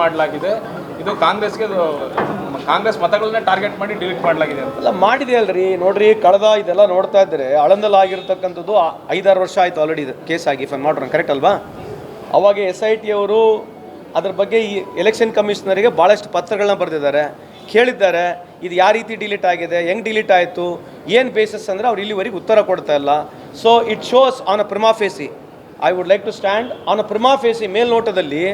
ಮಾಡಲಾಗಿದೆ. ಇದು ಕಾಂಗ್ರೆಸ್ಗೆ, ಕಾಂಗ್ರೆಸ್ ಮತಗಳನ್ನ ಟಾರ್ಗೆಟ್ ಮಾಡಿ ಡಿಲೀಟ್ ಮಾಡಲಾಗಿದೆ ಅಂತ. ಎಲ್ಲ ಮಾಡಿದೆ ಅಲ್ರಿ. ನೋಡ್ರಿ, ಕಳೆದ ಇದೆಲ್ಲ ನೋಡ್ತಾ ಇದ್ರೆ ಆಳಂದಲ್ಲಿ ಆಗಿರ್ತಕ್ಕಂಥದ್ದು ಐದಾರು ವರ್ಷ ಆಯ್ತು ಆಲ್ರೆಡಿ ಇದು ಕೇಸ್ ಆಗಿ ಇಫ್ ಮಾಡ್ರಿ ಕರೆಕ್ಟ್ ಅಲ್ವಾ? ಅವಾಗ ಎಸ್ ಐ ಟಿ ಅವರು ಅದ್ರ ಬಗ್ಗೆ ಈ ಎಲೆಕ್ಷನ್ ಕಮಿಷನರಿಗೆ ಭಾಳಷ್ಟು ಪತ್ರಗಳನ್ನ ಬರೆದಿದ್ದಾರೆ. ಕೇಳಿದ್ದಾರೆ, ಇದು ಯಾವ ರೀತಿ ಡಿಲೀಟ್ ಆಗಿದೆ, ಹೆಂಗೆ ಡಿಲೀಟ್ ಆಯಿತು, ಏನು ಬೇಸಸ್ ಅಂದರೆ ಅವ್ರು ಇಲ್ಲಿವರೆಗೆ ಉತ್ತರ ಕೊಡ್ತಾ ಇಲ್ಲ. So it shows on a prima facie I would like to stand on a prima facie ಮೇಲ್ನೋಟದಲ್ಲಿ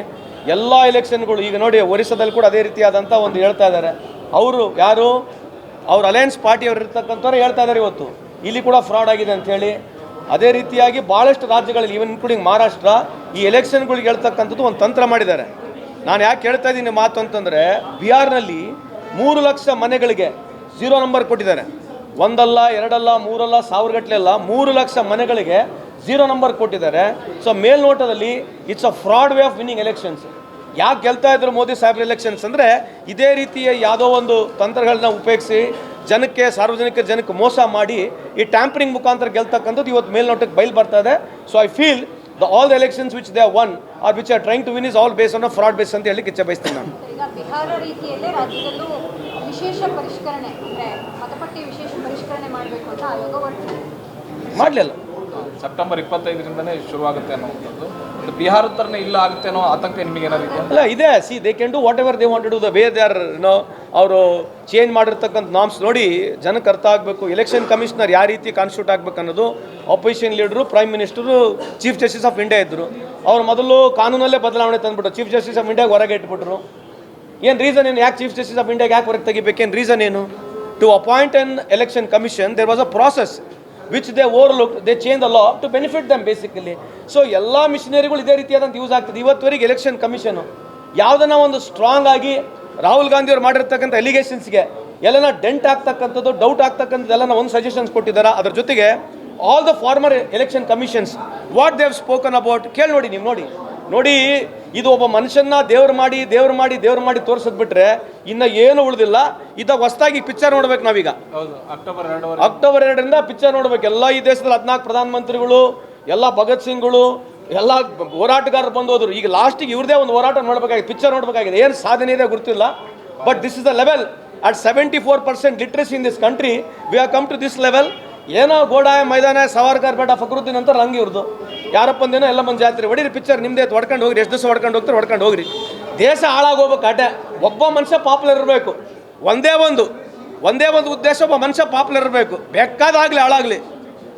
ಎಲ್ಲ ಎಲೆಕ್ಷನ್ಗಳು ಈಗ ನೋಡಿ, ಒರಿಸ್ಸಾದಲ್ಲಿ ಕೂಡ ಅದೇ ರೀತಿಯಾದಂಥ ಒಂದು ಹೇಳ್ತಾ ಇದ್ದಾರೆ. ಅವರು ಯಾರು? ಅವ್ರ ಅಲಯನ್ಸ್ ಪಾರ್ಟಿಯವರು ಇರ್ತಕ್ಕಂಥವ್ರು ಹೇಳ್ತಾ ಇದ್ದಾರೆ ಇವತ್ತು. ಇಲ್ಲಿ ಕೂಡ ಫ್ರಾಡ್ ಆಗಿದೆ ಅಂಥೇಳಿ ಅದೇ ರೀತಿಯಾಗಿ ಭಾಳಷ್ಟು ರಾಜ್ಯಗಳಲ್ಲಿ ಈವನ್ ಇನ್ಕ್ಲೂಡಿಂಗ್ ಮಹಾರಾಷ್ಟ್ರ ಈ ಎಲೆಕ್ಷನ್ಗಳಿಗೆ ಹೇಳ್ತಕ್ಕಂಥದ್ದು ಒಂದು ತಂತ್ರ ಮಾಡಿದ್ದಾರೆ. ನಾನು ಯಾಕೆ ಹೇಳ್ತಾ ಇದ್ದೀನಿ ಮಾತು ಅಂತಂದರೆ, ಬಿಹಾರ್ನಲ್ಲಿ ಮೂರು ಲಕ್ಷ ಮನೆಗಳಿಗೆ ಝೀರೋ ನಂಬರ್ ಕೊಟ್ಟಿದ್ದಾರೆ. ಒಂದಲ್ಲ, ಎರಡಲ್ಲ, ಮೂರಲ್ಲ ಸಾವಿರಗಟ್ಟಲೆ ಅಲ್ಲ ಮೂರು ಲಕ್ಷ ಮನೆಗಳಿಗೆ ಝೀರೋ ನಂಬರ್ ಕೊಟ್ಟಿದ್ದಾರೆ. So ಮೇಲ್ನೋಟದಲ್ಲಿ it's a fraud way of winning elections ಯಾಕೆ ಗೆಲ್ತಾ ಇದ್ರು ಮೋದಿ ಸಾಹೇಬ್ರ ಎಲೆಕ್ಷನ್ಸ್ ಅಂದರೆ ಇದೇ ರೀತಿಯ ಯಾವುದೋ ಒಂದು ತಂತ್ರಗಳನ್ನ ಉಪಯೋಗಿಸಿ ಜನಕ್ಕೆ ಸಾರ್ವಜನಿಕ ಜನಕ್ಕೆ ಮೋಸ ಮಾಡಿ ಈ ಟ್ಯಾಂಪರಿಂಗ್ ಮುಖಾಂತರ ಗೆಲ್ತಕ್ಕಂಥದ್ದು ಇವತ್ತು ಮೇಲ್ನೋಟಕ್ಕೆ ಬಯಲು ಬರ್ತಾ ಇದೆ. So I feel the all the elections which they won or which are trying to win is all base on fraud base ಅಂತ ಹೇಳಿ ಕಿಚ್ಚ ಬಯಸ್ತೀನಿ ನಾನು. ಈಗ ಬಿಹಾರ ರೀತಿಯಲ್ಲೇ ರಾಜ್ಯದಲ್ಲೂ ವಿಶೇಷ ಪರಿಷ್ಕರಣೆ ಅಂದರೆ ಮತಪಟ್ಟಿ ವಿಶೇಷ ಪರಿಷ್ಕರಣೆ ಮಾಡಬೇಕು ಅಂತ ಆಯೋಗ ಹೊರಟಿದೆ ಮಾಡಲಿಲ್ಲ. ಸೆಪ್ಟೆಂಬರ್ ಇಪ್ಪತ್ತೈದರಿಂದನೇ ಶುರುವಾಗುತ್ತೆ ಅನ್ನೋವಂಥದ್ದು. ಬಿಹಾರದ ಥರನೇ ಇಲ್ಲ ಆಗುತ್ತೆ ಅನ್ನೋ ಆತಂಕ ನಿಮಗೆ ಅಲ್ಲ, ಇದೆ. See they can whatever they want to the way they are no ಅವರು ಚೇಂಜ್ ಮಾಡಿರ್ತಕ್ಕಂಥ ನಾಮ್ಸ್ ನೋಡಿ ಜನಕ್ಕೆ ಅರ್ಥ ಆಗಬೇಕು. ಎಲೆಕ್ಷನ್ ಕಮಿಷನರ್ ಯಾವ ರೀತಿ ಕಾನ್ಸ್ಟಿಟ್ಯೂಟ್ ಆಗಬೇಕು ಅನ್ನೋದು opposition leader prime minister chief justice of India ಇದ್ದರು ಅವ್ರು ಮೊದಲು ಕಾನೂನಲ್ಲೇ ಬದಲಾವಣೆ ತಂದ್ಬಿಟ್ರು. ಚೀಫ್ ಜಸ್ಟಿಸ್ ಆಫ್ ಇಂಡಿಯಾಗೆ ಹೊರಗೆ ಇಟ್ಬಿಟ್ರು. ಏನು ರೀಸನ್ ಏನು? ಯಾಕೆ ಚೀಫ್ ಜಸ್ಟಿಸ್ ಆಫ್ ಇಂಡಿಯಾಗೆ ಯಾಕೆ ಹೊರಗೆ ತೆಗಿಬೇಕೇನು ರೀಸನ್ ಏನು? To appoint an election commission there was a process which they overlook they change the law to benefit them basically so ಎಲ್ಲ ಮಿಷನರಿಗಳು ಇದೇ ರೀತಿಯಾದಂಥ ಯೂಸ್ ಆಗ್ತದೆ. ಇವತ್ತುವರೆಗೆ ಎಲೆಕ್ಷನ್ ಕಮಿಷನು ಯಾವುದನ್ನ ಒಂದು ಸ್ಟ್ರಾಂಗ್ ಆಗಿ ರಾಹುಲ್ ಗಾಂಧಿ ಅವ್ರು ಮಾಡಿರ್ತಕ್ಕಂಥ ಎಲಿಗೇಷನ್ಸ್ಗೆ ಎಲ್ಲನ ಡೆಂಟ್ ಆಗ್ತಕ್ಕಂಥದ್ದು ಡೌಟ್ ಆಗ್ತಕ್ಕಂಥದ್ದು ಎಲ್ಲನ ಒಂದು ಸಜೆಷನ್ಸ್ ಕೊಟ್ಟಿದ್ದಾರೆ. ಅದ್ರ ಜೊತೆಗೆ all the former election commissions what they've spoken about ಕೇಳಿ ನೋಡಿ, ನೀವು ನೋಡಿ. ನೋಡಿ ಇದು ಒಬ್ಬ ಮನುಷ್ಯನ ದೇವ್ರು ಮಾಡಿ ದೇವ್ರು ಮಾಡಿ ದೇವ್ರು ಮಾಡಿ ತೋರಿಸದ್ ಬಿಟ್ರೆ ಇನ್ನ ಏನು ಉಳಿದಿಲ್ಲ. ಇದ ಹೊಸದಾಗಿ ಪಿಕ್ಚರ್ ನೋಡ್ಬೇಕು ನಾವೀಗ. ಅಕ್ಟೋಬರ್ ಅಕ್ಟೋಬರ್ ಎರಡರಿಂದ ಪಿಕ್ಚರ್ ನೋಡ್ಬೇಕು. ಎಲ್ಲ ಈ ದೇಶದಲ್ಲಿ ಹದಿನಾಲ್ಕು ಪ್ರಧಾನಮಂತ್ರಿಗಳು ಎಲ್ಲ ಭಗತ್ ಸಿಂಗ್ಗಳು ಎಲ್ಲ ಹೋರಾಟಗಾರರು ಬಂದೋದ್ರು. ಈಗ ಲಾಸ್ಟಿಗೆ ಇವ್ರದೇ ಒಂದು ಹೋರಾಟ ನೋಡ್ಬೇಕಾಗಿದೆ ಪಿಕ್ಚರ್ ನೋಡ್ಬೇಕಾಗಿದೆ. ಏನು ಸಾಧನೆ ಇದೆ ಗೊತ್ತಿಲ್ಲ. But this is the level at seventy four percent literacy in this country we have come to this level ಏನೋ ಗೋಡಾಯ ಮೈದಾನ ಸವಾರ್ಕರ್ ಬೇಡ ಫಕ್ರುದ್ದೀನ್ ಅಂತ ಇವ್ರದ್ದು ಯಾರಪ್ಪಂದೇನೋ ಎಲ್ಲ ಮಂದಿ ಜಾತ್ರೆ, ಹೊಡೀರಿ ಪಿಕ್ಚರ್ ನಿಮ್ದೇ ಹೊಡ್ಕೊಂಡು ಹೋಗ್ರಿ, ಎಷ್ಟು ದಿವಸ ಹೊಡ್ಕೊಂಡು ಹೋಗ್ತಾರೆ ಹೊಡ್ಕೊಂಡು ಹೋಗ್ರಿ. ದೇಶ ಹಾಳಾಗೋಗ್ಬೇಕು ಆಟ ಒಬ್ಬ ಮನುಷ್ಯ ಪಾಪ್ಯುಲರ್ ಇರಬೇಕು. ಒಂದೇ ಒಂದು ಒಂದೇ ಒಂದು ಉದ್ದೇಶ, ಒಬ್ಬ ಮನುಷ್ಯ ಪಾಪ್ಯುಲರ್ ಇರಬೇಕು. ಬೇಕಾದಾಗಲಿ ಹಾಳಾಗಲಿ.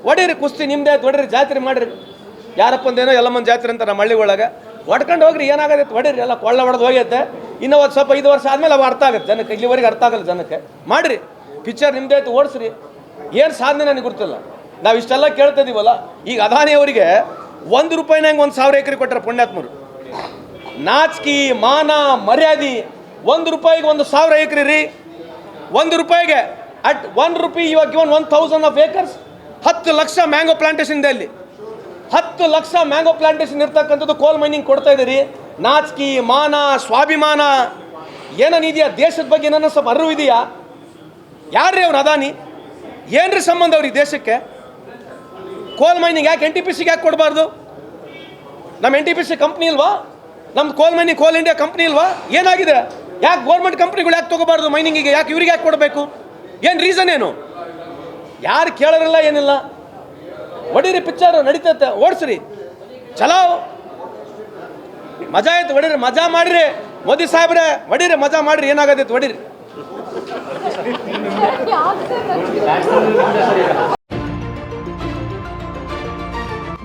ಹೊಡೀರಿ, ಕುಸ್ತಿ ನಿಮ್ದೇ ಹೊಡೀರಿ, ಜಾತ್ರೆ ಮಾಡಿರಿ. ಯಾರಪ್ಪ ಯಾರಪ್ಪಂದೇನೋ ಎಲ್ಲ ಮಂದಿ ಜಾತ್ರೆ ಅಂತ ನಮ್ಮ ಹಳ್ಳಿ ಒಳಗೆ. ಹೊಡ್ಕೊಂಡು ಹೋಗ್ರಿ, ಏನಾಗತ್ತೆ ಹೊಡೀರಿ, ಎಲ್ಲ ಕೊಳ್ಳ ಹೊಡೆದು ಹೋಗೈತೆ. ಇನ್ನೂ ಒಂದು ಸ್ವಲ್ಪ ಐದು ವರ್ಷ ಆದಮೇಲೆ ಅವು ಅರ್ಥ ಆಗುತ್ತೆ ಜನಕ್ಕೆ, ಇಲ್ಲಿವರೆಗೆ ಅರ್ಥ ಆಗಲ್ಲ ಜನಕ್ಕೆ. ಮಾಡಿರಿ ಪಿಕ್ಚರ್ ನಿಮ್ದೇ, ಆಯ್ತು, ಓಡಿಸ್ರಿ. ಏನು ಸಾಧನೆ ನನಗೆ ಗೊತ್ತಿಲ್ಲ. ನಾವು ಇಷ್ಟೆಲ್ಲ ಕೇಳ್ತಾ ಇದೀವಲ್ಲ, ಈಗ ಅದಾನಿ ಅವರಿಗೆ ಒಂದು ರೂಪಾಯಿನಾಗ ಒಂದು ಸಾವಿರ ಎಕರೆ ಕೊಟ್ಟರೆ ಪುಣ್ಯಾತ್ಮರು. ನಾಚಿಕೆ, ಮಾನ, ಮರ್ಯಾದೆ, ಒಂದು ರೂಪಾಯಿಗೆ ಒಂದು ಸಾವಿರ ಎಕರೆ ರೀ. ಒಂದು ರೂಪಾಯಿಗೆ ಅಟ್ ಒನ್ ರುಪಿ ಇವಾಗ given one thousand of acres ಹತ್ತು ಲಕ್ಷ ಮ್ಯಾಂಗೋ ಪ್ಲಾಂಟೇಶನ್ ಇದೆ ಅಲ್ಲಿ. ಹತ್ತು ಲಕ್ಷ ಮ್ಯಾಂಗೋ ಪ್ಲಾಂಟೇಶನ್ ಇರ್ತಕ್ಕಂಥದ್ದು ಕೋಲ್ ಮೈನಿಂಗ್ ಕೊಡ್ತಾ ಇದ್ದೀರಿ ನಾಚಿಕೆ, ಮಾನ, ಸ್ವಾಭಿಮಾನ ಏನನಿದೆಯಾ ದೇಶದ ಬಗ್ಗೆ ಏನನ್ನ ಸ್ವಲ್ಪ ಅರಿವು ಇದೆಯಾ? ಯಾರ್ರೀ ಅವ್ರು ಅದಾನಿ? ಏನ್ರಿ ಸಂಬಂಧ ಅವ್ರಿಗೆ ದೇಶಕ್ಕೆ? ಕೋಲ್ ಮೈನಿಂಗ್ ಯಾಕೆ ಎನ್ ಟಿ ಪಿ ಸಿಗೆ ಯಾಕೆ ಕೊಡಬಾರ್ದು? ನಮ್ಮ N T P C company ಇಲ್ವಾ? ನಮ್ದು ಕೋಲ್ ಮೈನಿಂಗ್ ಕೋಲ್ ಇಂಡಿಯಾ ಕಂಪ್ನಿ ಇಲ್ವಾ? ಏನಾಗಿದೆ? ಯಾಕೆ ಗೌರ್ಮೆಂಟ್ ಕಂಪ್ನಿಗಳು ಯಾಕೆ ತೊಗೋಬಾರ್ದು ಮೈನಿಂಗಿಗೆ ಯಾಕೆ ಇವ್ರಿಗೆ ಯಾಕೆ ಕೊಡಬೇಕು? ಏನು ರೀಸನ್ ಏನು? ಯಾರು ಕೇಳೋರಿಲ್ಲ ಏನಿಲ್ಲ? ಒಡೀರಿ ಪಿಕ್ಚರ್ ನಡೀತೈತೆ, ಓಡಿಸ್ರಿ. ಚಲೋ ಮಜಾ ಆಯ್ತು ಹೊಡೀರಿ ಮಜಾ ಮಾಡಿರಿ. ಮೋದಿ ಸಾಹೇಬ್ರೆ, ಒಡೀರಿ, ಮಜಾ ಮಾಡಿರಿ, ಏನಾಗತ್ತೈತೆ ಹೊಡೀರಿ